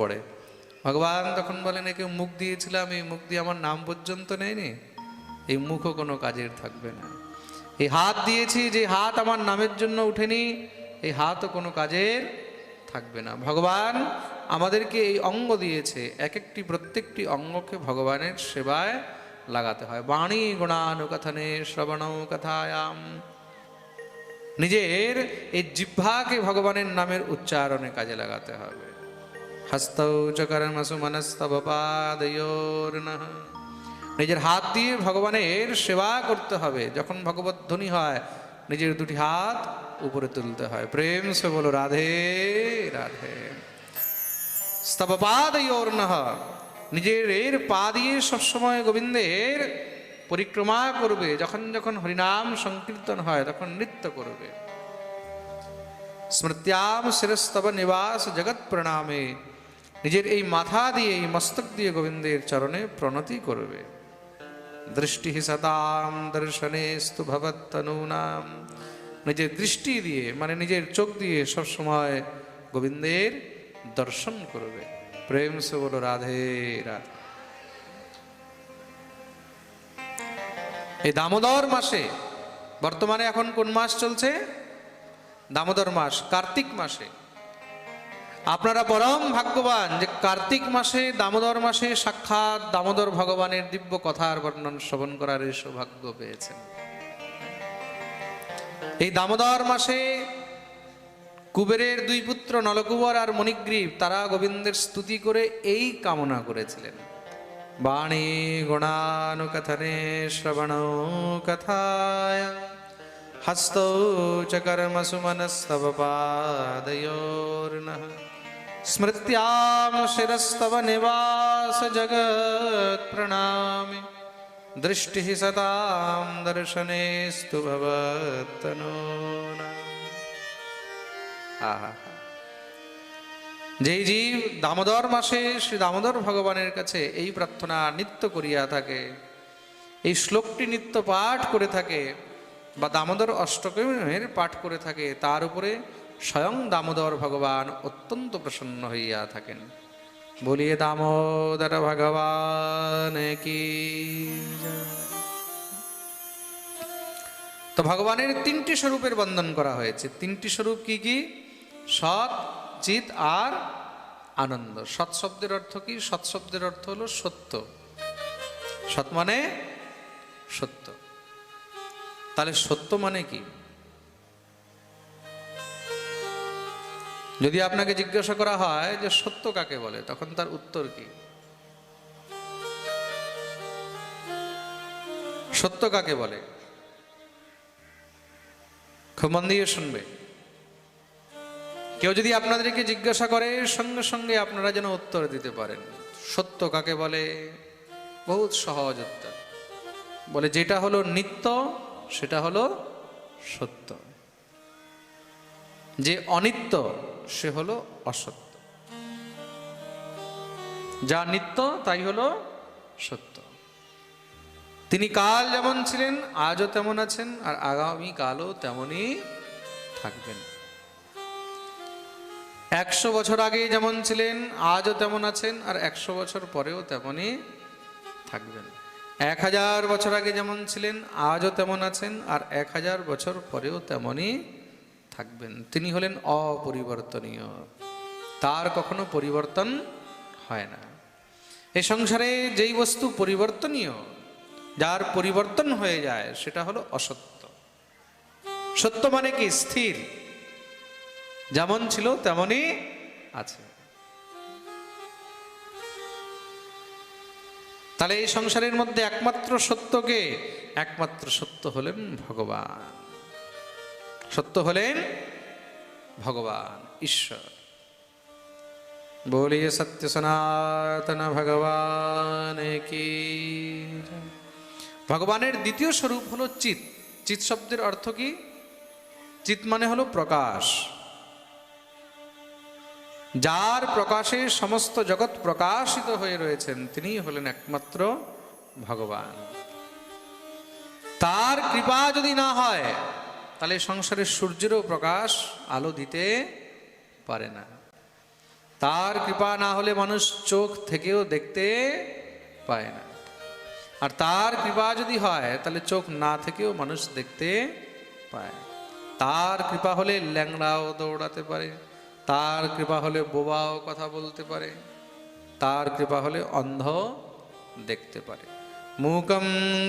পড়ে। ভগবান তখন বলেন, একে মুখ দিয়েছিলাম, এই মুখ দিয়ে আমার নাম পর্যন্ত নেয়নি। এই মুখও কোনো কাজের থাকবে না। এই হাত দিয়েছি, যে হাত আমার নামের জন্য উঠেনি, এই হাতও কোনো কাজের থাকবে না। ভগবান আমাদেরকে এই অঙ্গ দিয়েছে এক একটি প্রত্যেকটি অঙ্গকে ভগবানের সেবায় লাগাতে হয়। বাণী গুণানুকথনে শ্রবণ কথায়াম। নিজের এই জিহ্বাকে ভগবানের নামের উচ্চারণে কাজে লাগাতে হবে। হস্তৌ চ কর্মসু মনস্তব পাদয়োর নিজের হাত দিয়ে ভগবানের সেবা করতে হবে। যখন ভগবত ধ্বনি হয়, নিজের দুটি হাত উপরে তুলতে হয়। প্রেম সে বলো, রাধে রাধে। স্তব পাদয়োর নিজের এর পা দিয়ে সবসময় গোবিন্দের পরিক্রমা করবে। যখন যখন হরিনাম সংকীর্তন হয়, তখন নৃত্য করবে। স্মৃত্যাম শিরস্তব নিবাস জগৎ প্রণামে। নিজের এই মাথা দিয়ে, এই মস্তক দিয়ে গোবিন্দের চরণে প্রণতি করবে। দৃষ্টি সতাম দর্শনে স্তু ভবত্তনূনাম। নিজের দৃষ্টি দিয়ে মানে নিজের চোখ দিয়ে সবসময় গোবিন্দের দর্শন করবে। প্রেম সে বলো, রাধে রাধে। এই দামোদর মাসে, বর্তমানে এখন কোন মাস চলছে? দামোদর মাস, কার্তিক মাসে। আপনারা পরম ভাগ্যবান যে কার্তিক মাসে, দামোদর মাসে সাক্ষাৎ দামোদর ভগবানের দিব্য কথার বর্ণন শ্রবণ করার এই সৌভাগ্য পেয়েছেন। এই দামোদর মাসে কুবেরের দুই পুত্র নলকুবর আর মণিগ্রীব, তারা গোবিন্দের স্তুতি করে এই কামনা করেছিলেন। বাণী গুণানুকথনে শ্রবণ কথায়, হস্তৌ চ কর্মসু জগৎ প্রণামি দৃষ্টি সতাম দর্শনেস্তু ভবত্তনো আহা যেই জীব দামোদর মাসে শ্রী দামোদর ভগবানের কাছে এই প্রার্থনা নিত্য করিয়া থাকে। এই শ্লোকটি নিত্য পাঠ করে থাকে বা দামোদর অষ্টকমের পাঠ করে থাকে। তার উপরে স্বয়ং দামোদর ভগবান অত্যন্ত প্রসন্ন হইয়া থাকেন। বলিয়ে, দামোদর ভগবান কি? তো ভগবানের তিনটি স্বরূপের বন্ধন করা হয়েছে। তিনটি স্বরূপ কি কি? সৎ, চিত আর আনন্দ। সৎ শব্দের অর্থ কি? সৎ শব্দের অর্থ হলো সত্য। সৎ মানে সত্য। তাহলে সত্য মানে কি? যদি আপনাকে জিজ্ঞাসা করা হয় যে সত্য কাকে বলে, তখন তার উত্তর কি? সত্য কাকে বলে? খুব মন দিয়ে শুনবে। কেউ যদি আপনাদেরকে জিজ্ঞাসা করে, সঙ্গে সঙ্গে আপনারা যেন উত্তর দিতে পারেন। সত্য কাকে বলে? বহুত সহজ উত্তর। বলে, যেটা হলো নিত্য, সেটা হলো সত্য। যে অনিত্য সে হলো অসত্য। যা নিত্য, তাই হলো সত্য। তিনি কাল যেমন ছিলেন, আজও তেমন আছেন, আর আগামী কালও তেমনই থাকবেন। একশো বছর আগে যেমন ছিলেন, আজও তেমন আছেন, আর একশো বছর পরেও তেমনই থাকবেন। এক হাজার বছর আগে যেমন ছিলেন, আজও তেমন আছেন, আর এক হাজার বছর পরেও তেমনই থাকবেন। তিনি হলেন অপরিবর্তনীয়। তার কখনো পরিবর্তন হয় না। এই সংসারে যেই বস্তু পরিবর্তনীয়, যার পরিবর্তন হয়ে যায়, সেটা হলো অসত্য। সত্য মানে কি? স্থির। যেমন ছিল, তেমনই আছে। তাহলে এই সংসারের মধ্যে একমাত্র সত্যকে একমাত্র সত্য হলেন ভগবান। সত্য হলেন ভগবান, ঈশ্বর। বলিয়ে সত্য সনাতন ভগবান কি? ভগবানের দ্বিতীয় স্বরূপ হলো চিত। চিত শব্দের অর্থ কি? চিত মানে হলো প্রকাশ। যার প্রকাশে সমস্ত জগৎ প্রকাশিত হয়ে রয়েছেন তিনি হলেন একমাত্র ভগবান। তার কৃপা যদি না হয় তাহলে সংসারের সূর্যেরও প্রকাশ আলো দিতে পারে না। তার কৃপা না হলে মানুষ চোখ থেকেও দেখতে পায় না। আর তার কৃপা যদি হয়, তাহলে চোখ না থেকেও মানুষ দেখতে পায়। তার কৃপা হলে ল্যাংড়াও দৌড়াতে পারে। তার কৃপা হলে বোবাও কথা বলতে পারে। তার কৃপা হলে অন্ধ দেখতে পারে। মূকম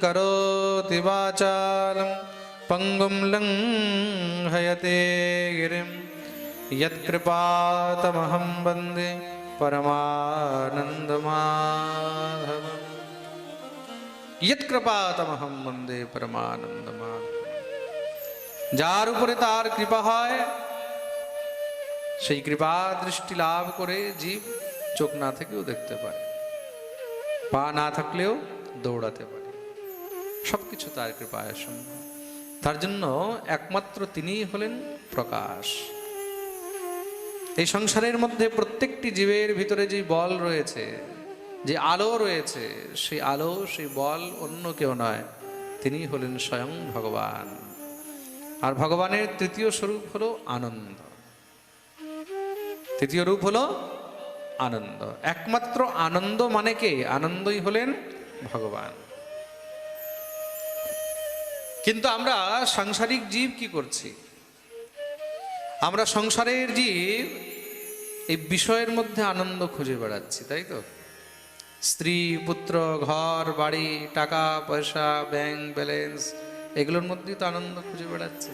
করোতি বাচালম पङ्गुं लङ्घयते गिरिं यत्कृपातमहं वन्दे परमानन्दमाधवम् यत्कृपातमहं वन्दे परमानन्दमाधव যার উপরে তার কৃপা হয় সেই কৃপা দৃষ্টি লাভ করে জীব চোখ না থেকেও দেখতে পারে পা না থাকলেও দৌড়াতে পারে সবকিছু তার কৃপায় সম্ভব তার জন্য একমাত্র তিনিই হলেন প্রকাশ। এই সংসারের মধ্যে প্রত্যেকটি জীবের ভিতরে যে বল রয়েছে, যে আলো রয়েছে, সেই আলো, সেই বল অন্য কেউ নয়, তিনি হলেন স্বয়ং ভগবান। আর ভগবানের তৃতীয় স্বরূপ হলো আনন্দ। তৃতীয় রূপ হলো আনন্দ। একমাত্র আনন্দ মানে কে? আনন্দই হলেন ভগবান। কিন্তু আমরা সাংসারিক জীব কি করছি? আমরা সংসারের জীব এই বিষয়ের মধ্যে আনন্দ খুঁজে বেড়াচ্ছি, তাই তো? স্ত্রী, পুত্র, ঘর, বাড়ি, টাকা, পয়সা, ব্যাংক, ব্যালেন্স, এগুলোর মধ্যেই তো আনন্দ খুঁজে বেড়াচ্ছে।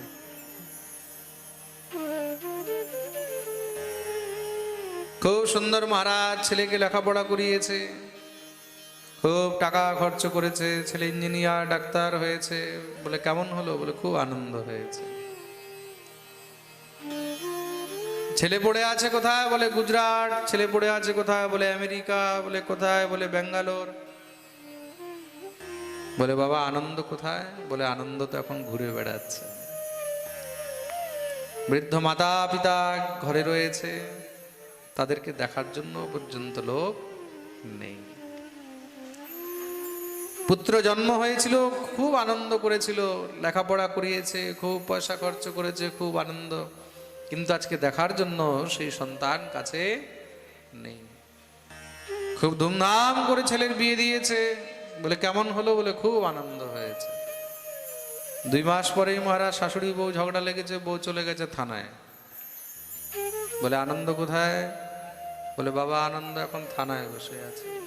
খুব সুন্দর মহারাজ ছেলেকে লেখাপড়া করিয়েছে। খুব টাকা খরচ করেছে, ছেলে ইঞ্জিনিয়ার, ডাক্তার হয়েছে। বলে, কেমন হলো? বলে, খুব আনন্দ হয়েছে। ছেলে পড়ে আছে কোথায়? বলে, গুজরাট। ছেলে পড়ে আছে কোথায়? বলে, আমেরিকা। বলে, কোথায়? বলে, ব্যাঙ্গালোর। বলে, বাবা, আনন্দ কোথায়? বলে, আনন্দ তো এখন ঘুরে বেড়াচ্ছে। বৃদ্ধ মাতা পিতা ঘরে রয়েছে। তাদেরকে দেখার জন্য পর্যন্ত লোক নেই। পুত্র জন্ম হয়েছিল, খুব আনন্দ করেছিল, লেখাপড়া করিয়েছে, খুব পয়সা খরচ করেছে, খুব আনন্দ। কিন্তু আজকে দেখার জন্য সেই সন্তান কাছে নেই। খুব ধুমধাম করে ছেলের বিয়ে দিয়েছে, বলে কেমন হলো বলে খুব আনন্দ হয়েছে। দুই মাস পরেই মহারাজ শাশুড়ি বউ ঝগড়া লেগেছে, বউ চলে গেছে থানায়। বলে, আনন্দ কোথায়? বলে, বাবা আনন্দ এখন থানায় বসে আছে।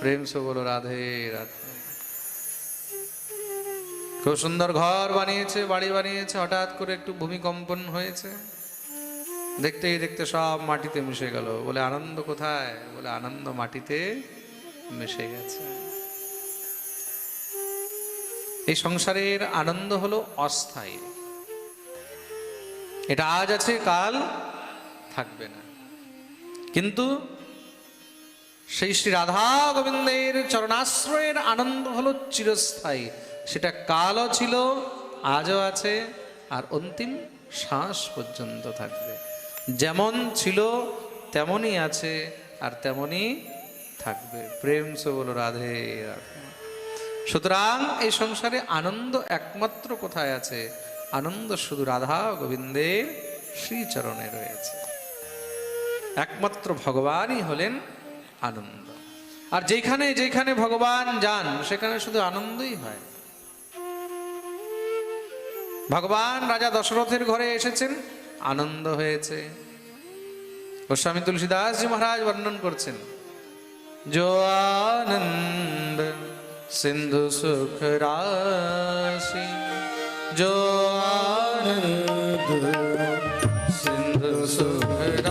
প্রেম সে বলো রাধে রাধে। খুব সুন্দর ঘর বানিয়েছে, বাড়ি বানিয়েছে, হঠাৎ করে একটু ভূমিকম্পন হয়েছে। দেখতেই দেখতে সব মাটিতে মিশে গেল। বলে, আনন্দ কোথায়? বলে, আনন্দ মাটিতে মিশে গেছে। এই সংসারের আনন্দ হলো অস্থায়ী। এটা আজ আছে, কাল থাকবে না। কিন্তু সেই শ্রী রাধা গোবিন্দের চরণাশ্রয়ের আনন্দ হলো চিরস্থায়ী। সেটা কালও ছিল, আজও আছে, আর অন্তিম শ্বাস পর্যন্ত থাকবে। যেমন ছিল, তেমনই আছে, আর তেমনই থাকবে। প্রেম সে বলো, রাধে রাধে। সুতরাং এই সংসারে আনন্দ একমাত্র কোথায় আছে? আনন্দ শুধু রাধা গোবিন্দের শ্রীচরণে রয়েছে। একমাত্র ভগবানই হলেন আনন্দ আর যেখানে যেখানে ভগবান যান সেখানে শুধু আনন্দই হয় ভগবান রাজা দশরথের ঘরে এসেছেন আনন্দ হয়েছে গোস্বামী তুলসীদাসজি মহারাজ বর্ণন করছেন जो आनंद सिंधु सुख राशि जो आनंद सिंधु सुख राशि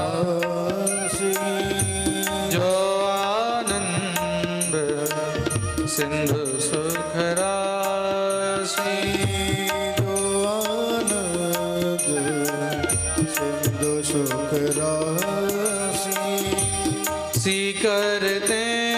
ਸਿੰਧ ਸੁਖ ਰਾਸੀ ਸੁਖ ਸੀ ਕਰਤੇ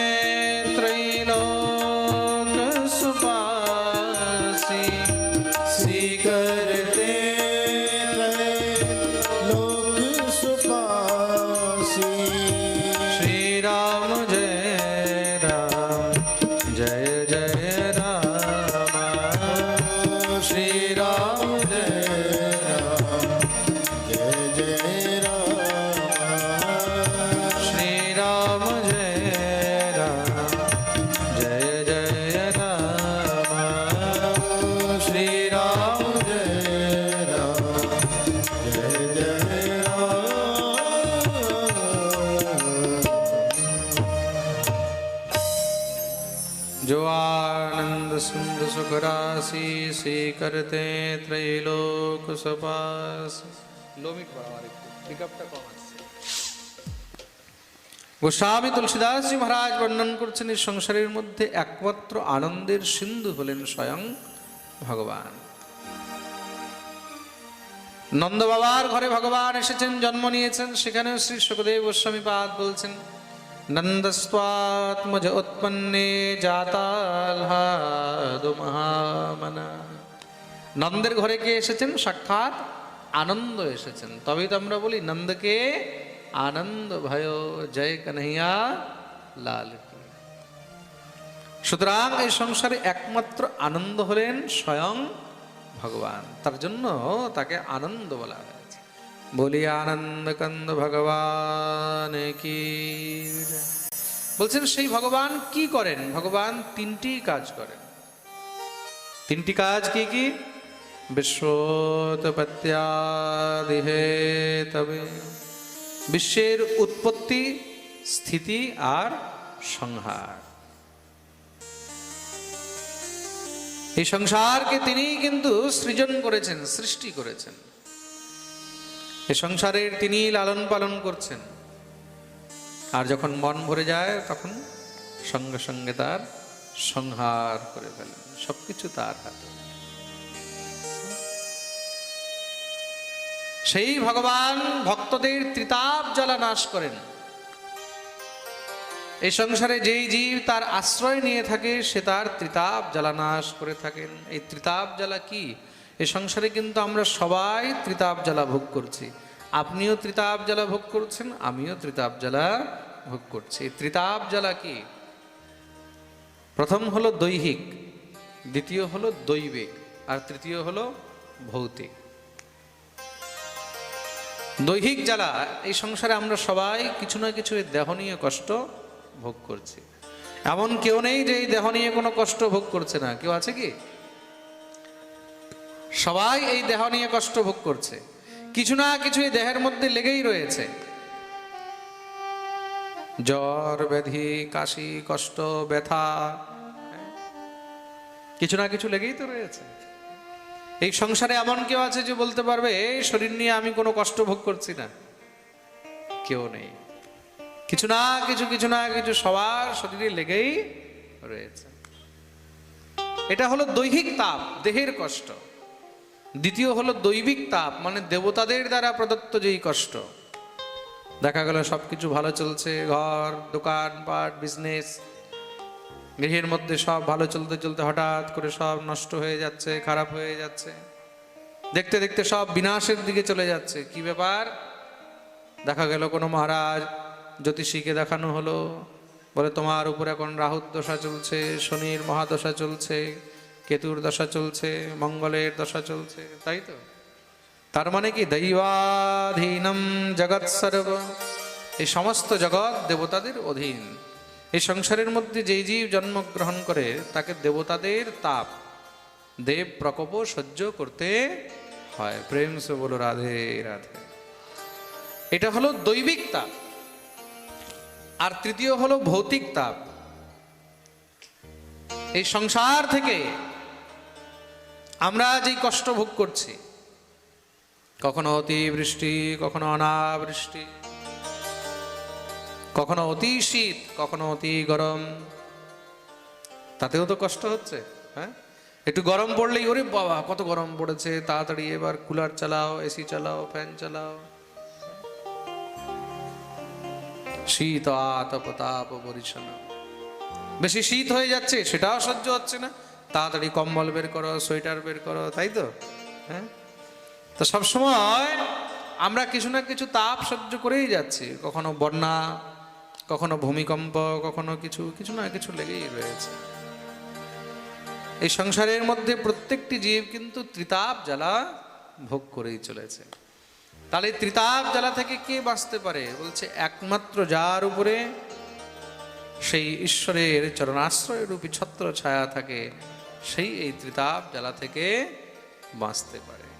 করতে ত্রৈলোক সপাস লোমিট বাড়াবার একটু কম আছে গোস্বামী তুলসীদাসজি মহারাজ বর্ণন করছেন এই সংসারের মধ্যে একমাত্র আনন্দের সিন্ধু হলেন স্বয়ং ভগবান। নন্দ বাবার ঘরে ভগবান এসেছেন জন্ম নিয়েছেন। সেখানে শ্রী সুখদেব গোস্বামী পাদ বলছেন নন্দস্বাত্মজ উৎপন্নে জাতাল মহামনা। নন্দের ঘরে কে এসেছেন? সাক্ষাৎ আনন্দ এসেছেন। তবেই তো আমরা বলি, নন্দকে আনন্দ ভয়, জয় কনহিয়া লাল সুতরাং এই সংসারে একমাত্র আনন্দ হলেন স্বয়ং ভগবান। তার জন্য তাকে আনন্দ বলা হয়েছে। বলি, আনন্দ কন্দ ভগবান কি। বলছেন, সেই ভগবান কি করেন? ভগবান তিনটি কাজ করেন। তিনটি কাজ কি কি? তবে বিশ্বের উৎপত্তি, স্থিতি আর সংহার। এই সংসারকে তিনি কিন্তু সৃজন করেছেন, সৃষ্টি করেছেন। এই সংসারের তিনি লালন পালন করছেন। আর যখন মন ভরে যায়, তখন সঙ্গে সঙ্গে তার সংহার করে ফেলেন। সবকিছু তার হাতে। সেই ভগবান ভক্তদের ত্রিতাপ জ্বালা নাশ করেন। এই সংসারে যেই জীব তার আশ্রয় নিয়ে থাকে, সে তার ত্রিতাপ জ্বালা নাশ করে থাকেন। এই ত্রিতাপ জ্বালা কি? এই সংসারে কিন্তু আমরা সবাই ত্রিতাপ জ্বালা ভোগ করছি। আপনিও ত্রিতাপ জ্বালা ভোগ করছেন, আমিও ত্রিতাপ জ্বালা ভোগ করছি। এই ত্রিতাপ জ্বালা কি? প্রথম হলো দৈহিক, দ্বিতীয় হলো দৈবিক, আর তৃতীয় হলো ভৌতিক। দৈহিক জ্বালা, এই সংসারে আমরা সবাই কিছু না কিছু দেহ নিয়ে কষ্ট ভোগ করছি। এমন কেউ নেই যে এই দেহ নিয়ে কোনো কষ্ট ভোগ করছে না। কেউ আছে কি? সবাই এই দেহ নিয়ে কষ্ট ভোগ করছে। কিছু না কিছু এই দেহের মধ্যে লেগেই রয়েছে। জ্বর, ব্যাধি, কাশি, কষ্ট, ব্যথা কিছু না কিছু লেগেই তো রয়েছে। এই সংসারে এমন কেউ আছে যে বলতে পারবে, এই শরীর নিয়ে আমি কোনো কষ্ট ভোগ করছি না। কেউ নেই। কিছু না, কিছু কিছু না, কিছু সবার শরীরে লেগেই রয়েছে। এটা হলো দৈহিক তাপ, দেহের কষ্ট। দ্বিতীয় হলো দৈবিক তাপ মানে দেবতাদের দ্বারা প্রদত্ত যেই কষ্ট। দেখা গেল সবকিছু ভালো চলছে, ঘর, দোকান, পাট বিজনেস গৃহের মধ্যে সব ভালো চলতে চলতে হঠাৎ করে সব নষ্ট হয়ে যাচ্ছে, খারাপ হয়ে যাচ্ছে। দেখতে দেখতে সব বিনাশের দিকে চলে যাচ্ছে। কি ব্যাপার? দেখা গেল কোনো মহারাজ জ্যোতিষীকে দেখানো হলো। বলে, তোমার উপর এখন রাহুর দশা চলছে, শনির মহাদশা চলছে, কেতুর দশা চলছে, মঙ্গলের দশা চলছে, তাই তো? তার মানে কি? দৈবাধীনম জগৎ সর্ব। এই সমস্ত জগৎ দেবতাদের অধীন। এই সংসারের মধ্যে যেই জীব জন্মগ্রহণ করে, তাকে দেবতাদের তাপ, দেব প্রকোপ সহ্য করতে হয়। প্রেম সে বলো, রাধে রাধে। এটা হলো দৈবিক তাপ। আর তৃতীয় হলো ভৌতিক তাপ। এই সংসার থেকে আমরা যেই কষ্ট ভোগ করছি, কখনো অতিবৃষ্টি, কখনো অনাবৃষ্টি কখনো অতি শীত, কখনো অতি গরম। তাতেও তো কষ্ট হচ্ছে হ্যাঁ? একটু গরম পড়লেই, ওরে বাবা, কত গরম পড়েছে, তাড়াতাড়ি এবার কুলার চালাও এসি চালাও ফ্যান চালাও। শীত, আতপ, তাপ, পরিচ্ছন্ন। বেশি শীত হয়ে যাচ্ছে, সেটাও সহ্য হচ্ছে না। তাড়াতাড়ি কম্বল বের করো, সোয়েটার বের করো, তাই তো? হ্যাঁ? তো সবসময় আমরা কিছু না কিছু তাপ সহ্য করেই যাচ্ছি। কখনো বন্যা কখনো ভূমিকম্প, কখনো কিছু কিছু না, কিছু লেগেই রয়েছে। এই সংসারের মধ্যে প্রত্যেকটি জীব কিন্তু ত্রিতাপ জ্বালা ভোগ করেই চলেছে। তাহলে ত্রিতাপ জ্বালা থেকে কে বাঁচতে পারে? বলছে একমাত্র যার উপরে সেই ঈশ্বরের চরণাশ্রয় রূপী ছত্র ছায়া থাকে, সেই এই ত্রিতাপ জ্বালা থেকে বাঁচতে পারে।